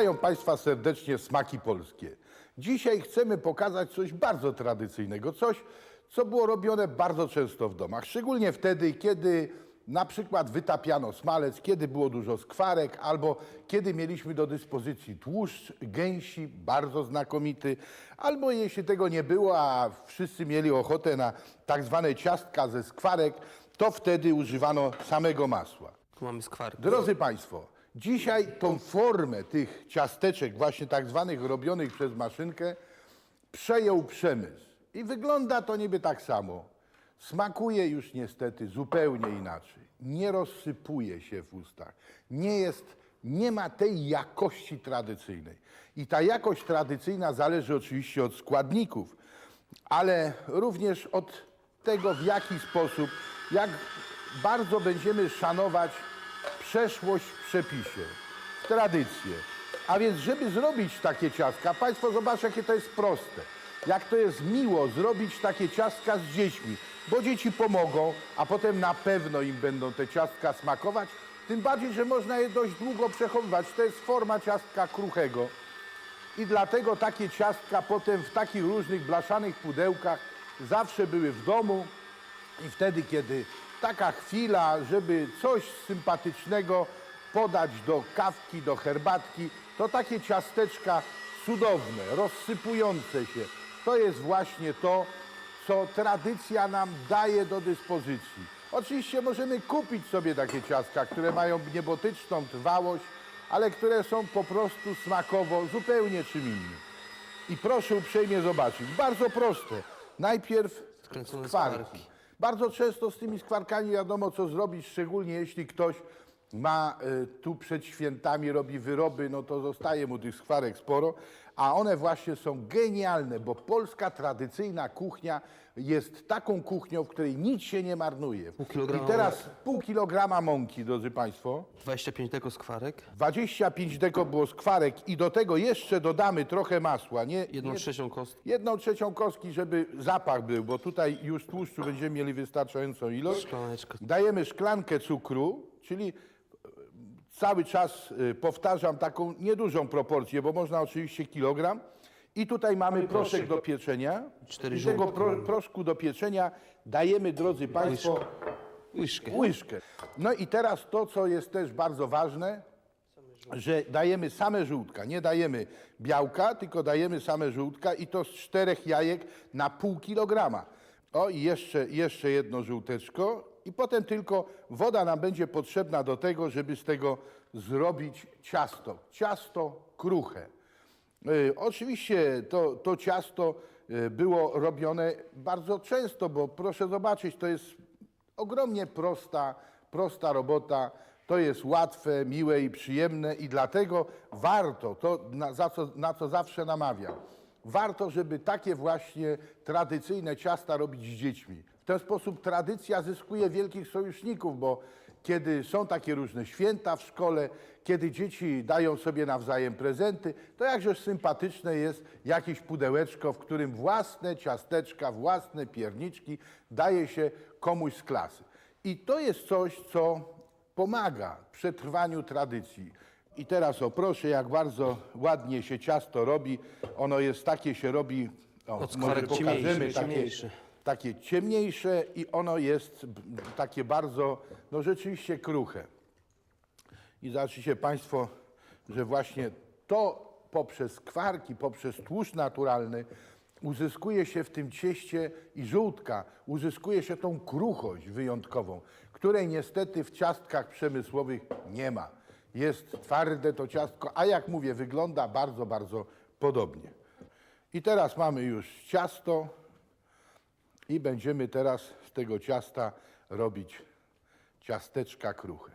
Witają Państwa serdecznie Smaki Polskie. Dzisiaj chcemy pokazać coś bardzo tradycyjnego, coś, co było robione bardzo często w domach, szczególnie wtedy, kiedy na przykład wytapiano smalec, kiedy było dużo skwarek, albo kiedy mieliśmy do dyspozycji tłuszcz gęsi, bardzo znakomity, albo jeśli tego nie było, a wszyscy mieli ochotę na tak zwane ciastka ze skwarek, to wtedy używano samego masła. Tu mamy skwarki. Drodzy Państwo, dzisiaj tą formę tych ciasteczek, właśnie tak zwanych robionych przez maszynkę, przejął przemysł. I wygląda to niby tak samo. Smakuje już niestety zupełnie inaczej. Nie rozsypuje się w ustach. Nie jest, nie ma tej jakości tradycyjnej. I ta jakość tradycyjna zależy oczywiście od składników, ale również od tego, w jaki sposób, jak bardzo będziemy szanować przeszłość w przepisie, w tradycję. A więc, żeby zrobić takie ciastka, Państwo zobaczcie, jakie to jest proste. Jak to jest miło zrobić takie ciastka z dziećmi, bo dzieci pomogą, a potem na pewno im będą te ciastka smakować. Tym bardziej, że można je dość długo przechowywać. To jest forma ciastka kruchego. I dlatego takie ciastka potem w takich różnych blaszanych pudełkach zawsze były w domu. I wtedy, kiedy taka chwila, żeby coś sympatycznego podać do kawki, do herbatki, to takie ciasteczka cudowne, rozsypujące się, to jest właśnie to, co tradycja nam daje do dyspozycji. Oczywiście możemy kupić sobie takie ciastka, które mają niebotyczną trwałość, ale które są po prostu smakowo zupełnie czym innym. I proszę uprzejmie zobaczyć, bardzo proste. Najpierw Skręcone skwarki. skwarki. Bardzo często z tymi skwarkami wiadomo co zrobić, szczególnie jeśli ktoś ma y, tu przed świętami, robi wyroby, no to zostaje mu tych skwarek sporo, a one właśnie są genialne, bo polska tradycyjna kuchnia jest taką kuchnią, w której nic się nie marnuje. I kilograma teraz pół kilograma mąki, drodzy Państwo, 25 deko skwarek, 25 deko było skwarek i do tego jeszcze dodamy trochę masła. Nie, jedną nie, trzecią kostkę, jedną trzecią kostki, żeby zapach był, bo tutaj już tłuszczu będziemy mieli wystarczającą ilość. Dajemy szklankę cukru, czyli cały czas e, powtarzam taką niedużą proporcję, bo można oczywiście kilogram. I tutaj mamy proszek do pieczenia. Cztery I tego pro, proszku do pieczenia dajemy, drodzy Państwo, Łyżkę. łyżkę. No i teraz to, co jest też bardzo ważne, że dajemy same żółtka. Nie dajemy białka, tylko dajemy same żółtka i to z czterech jajek na pół kilograma. O i jeszcze, jeszcze jedno żółteczko i potem tylko woda nam będzie potrzebna do tego, żeby z tego zrobić ciasto. Ciasto kruche. Y, Oczywiście to, to ciasto y, było robione bardzo często, bo proszę zobaczyć, to jest ogromnie prosta, prosta robota. To jest łatwe, miłe i przyjemne i dlatego warto, to na, za co, na co zawsze namawiam, warto, żeby takie właśnie tradycyjne ciasta robić z dziećmi. W ten sposób tradycja zyskuje wielkich sojuszników, bo kiedy są takie różne święta w szkole, kiedy dzieci dają sobie nawzajem prezenty, to jakżeż sympatyczne jest jakieś pudełeczko, w którym własne ciasteczka, własne pierniczki daje się komuś z klasy. I to jest coś, co pomaga przetrwaniu tradycji. I teraz o proszę, jak bardzo ładnie się ciasto robi. Ono jest takie, się robi, o, Od może pokażemy, takie. Takie ciemniejsze i ono jest takie bardzo, no rzeczywiście kruche. I zobaczycie Państwo, że właśnie to poprzez skwarki, poprzez tłuszcz naturalny uzyskuje się w tym cieście i żółtka, uzyskuje się tą kruchość wyjątkową, której niestety w ciastkach przemysłowych nie ma. Jest twarde to ciastko, a jak mówię, wygląda bardzo, bardzo podobnie. I teraz mamy już ciasto i będziemy teraz z tego ciasta robić ciasteczka kruche.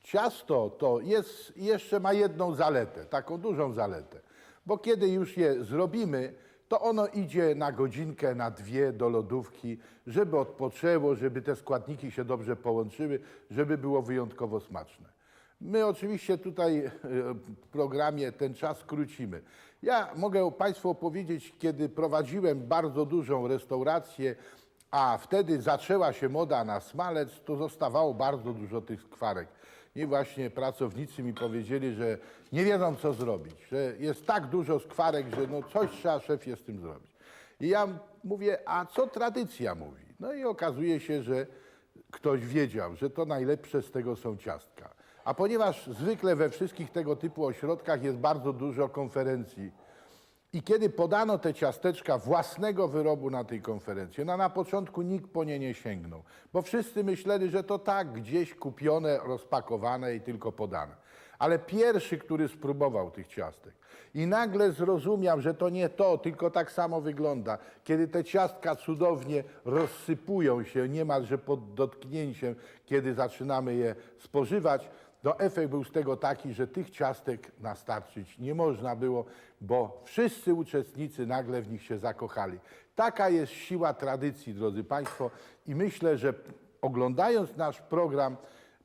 Ciasto to jest, jeszcze ma jedną zaletę, taką dużą zaletę, bo kiedy już je zrobimy, to ono idzie na godzinkę, na dwie do lodówki, żeby odpoczęło, żeby te składniki się dobrze połączyły, żeby było wyjątkowo smaczne. My oczywiście tutaj e, w programie ten czas skrócimy. Ja mogę Państwu opowiedzieć, kiedy prowadziłem bardzo dużą restaurację, a wtedy zaczęła się moda na smalec, to zostawało bardzo dużo tych skwarek. i właśnie pracownicy mi powiedzieli, że nie wiedzą co zrobić, że jest tak dużo skwarek, że no coś trzeba szefie z tym zrobić. I ja mówię, a co tradycja mówi? No i okazuje się, że ktoś wiedział, że to najlepsze z tego są ciastka. A ponieważ zwykle we wszystkich tego typu ośrodkach jest bardzo dużo konferencji, i kiedy podano te ciasteczka własnego wyrobu na tej konferencji, no na początku nikt po nie nie sięgnął, bo wszyscy myśleli, że to tak gdzieś kupione, rozpakowane i tylko podane. Ale pierwszy, który spróbował tych ciastek i nagle zrozumiał, że to nie to, tylko tak samo wygląda, kiedy te ciastka cudownie rozsypują się niemalże pod dotknięciem, kiedy zaczynamy je spożywać, no efekt był z tego taki, że tych ciastek nastarczyć nie można było, bo wszyscy uczestnicy nagle w nich się zakochali. Taka jest siła tradycji, drodzy Państwo, i myślę, że oglądając nasz program,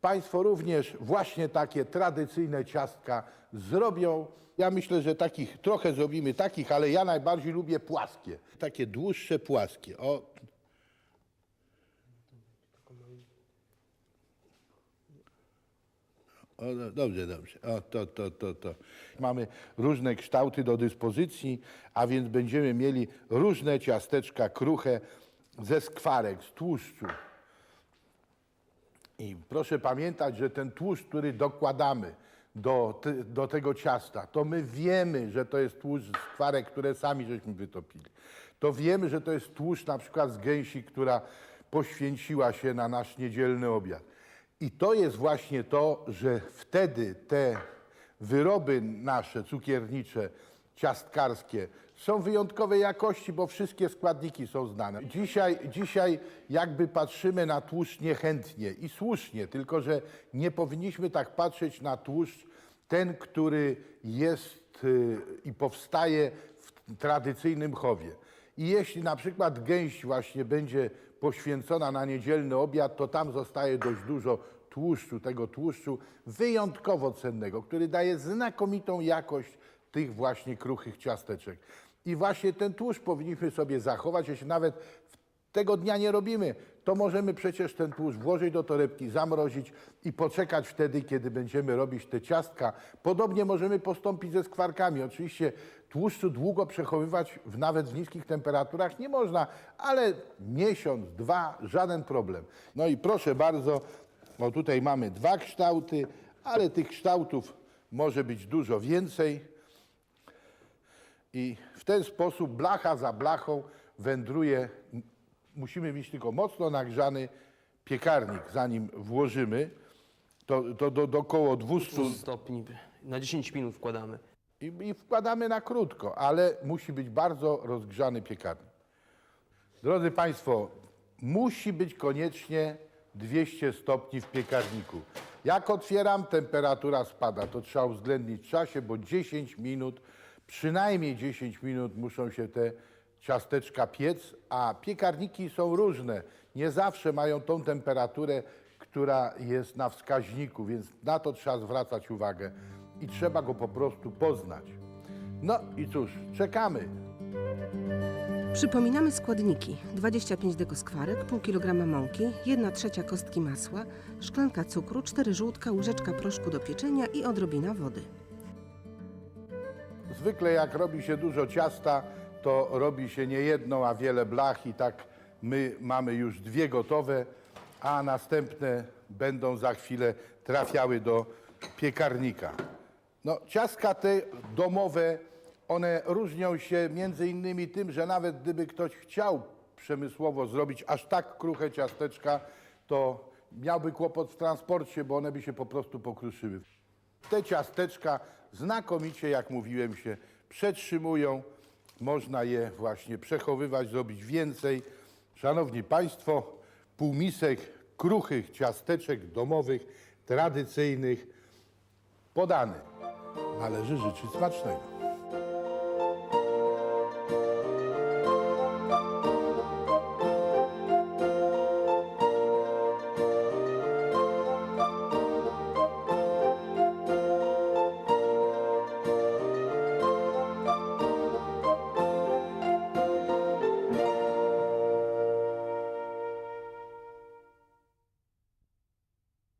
Państwo również właśnie takie tradycyjne ciastka zrobią. Ja myślę, że takich trochę zrobimy takich, ale ja najbardziej lubię płaskie. Takie dłuższe, płaskie. O, O, no, dobrze, dobrze. O, to, to, to, to. Mamy różne kształty do dyspozycji, a więc będziemy mieli różne ciasteczka kruche ze skwarek, z tłuszczu. I proszę pamiętać, że ten tłuszcz, który dokładamy do, te, do tego ciasta, to my wiemy, że to jest tłuszcz z skwarek, które sami żeśmy wytopili. To wiemy, że to jest tłuszcz na przykład z gęsi, która poświęciła się na nasz niedzielny obiad. I to jest właśnie to, że wtedy te wyroby nasze cukiernicze, ciastkarskie są wyjątkowej jakości, bo wszystkie składniki są znane. Dzisiaj, dzisiaj jakby patrzymy na tłuszcz niechętnie i słusznie, tylko że nie powinniśmy tak patrzeć na tłuszcz ten, który jest y, i powstaje w tradycyjnym chowie. I jeśli na przykład gęś właśnie będzie poświęcona na niedzielny obiad, to tam zostaje dość dużo tłuszczu, tego tłuszczu wyjątkowo cennego, który daje znakomitą jakość tych właśnie kruchych ciasteczek. I właśnie ten tłuszcz powinniśmy sobie zachować, jeśli nawet tego dnia nie robimy, to możemy przecież ten tłuszcz włożyć do torebki, zamrozić i poczekać wtedy, kiedy będziemy robić te ciastka. Podobnie możemy postąpić ze skwarkami. Oczywiście tłuszczu długo przechowywać w, nawet w niskich temperaturach nie można, ale miesiąc, dwa, żaden problem. No i proszę bardzo, bo tutaj mamy dwa kształty, ale tych kształtów może być dużo więcej. I w ten sposób blacha za blachą wędruje. Musimy mieć tylko mocno nagrzany piekarnik, zanim włożymy. To, to do, do około 200 100 stopni. Na 10 minut wkładamy. i, i wkładamy na krótko, ale musi być bardzo rozgrzany piekarnik. Drodzy Państwo, musi być koniecznie 200 stopni w piekarniku. Jak otwieram, temperatura spada. To trzeba uwzględnić w czasie, bo 10 minut, przynajmniej 10 minut muszą się te ciasteczka piec, a piekarniki są różne. Nie zawsze mają tą temperaturę, która jest na wskaźniku, więc na to trzeba zwracać uwagę i trzeba go po prostu poznać. No i cóż, czekamy. Przypominamy składniki. 25 deko skwarek, pół kilograma mąki, 1 trzecia kostki masła, szklanka cukru, 4 żółtka, łyżeczka proszku do pieczenia i odrobina wody. Zwykle jak robi się dużo ciasta, to robi się nie jedną, a wiele blach i tak my mamy już dwie gotowe, a następne będą za chwilę trafiały do piekarnika. No, ciastka te domowe, one różnią się między innymi tym, że nawet gdyby ktoś chciał przemysłowo zrobić aż tak kruche ciasteczka, to miałby kłopot w transporcie, bo one by się po prostu pokruszyły. Te ciasteczka znakomicie, jak mówiłem, się przetrzymują. Można je właśnie przechowywać, zrobić więcej. Szanowni Państwo, półmisek kruchych ciasteczek domowych, tradycyjnych podany. Należy życzyć smacznego.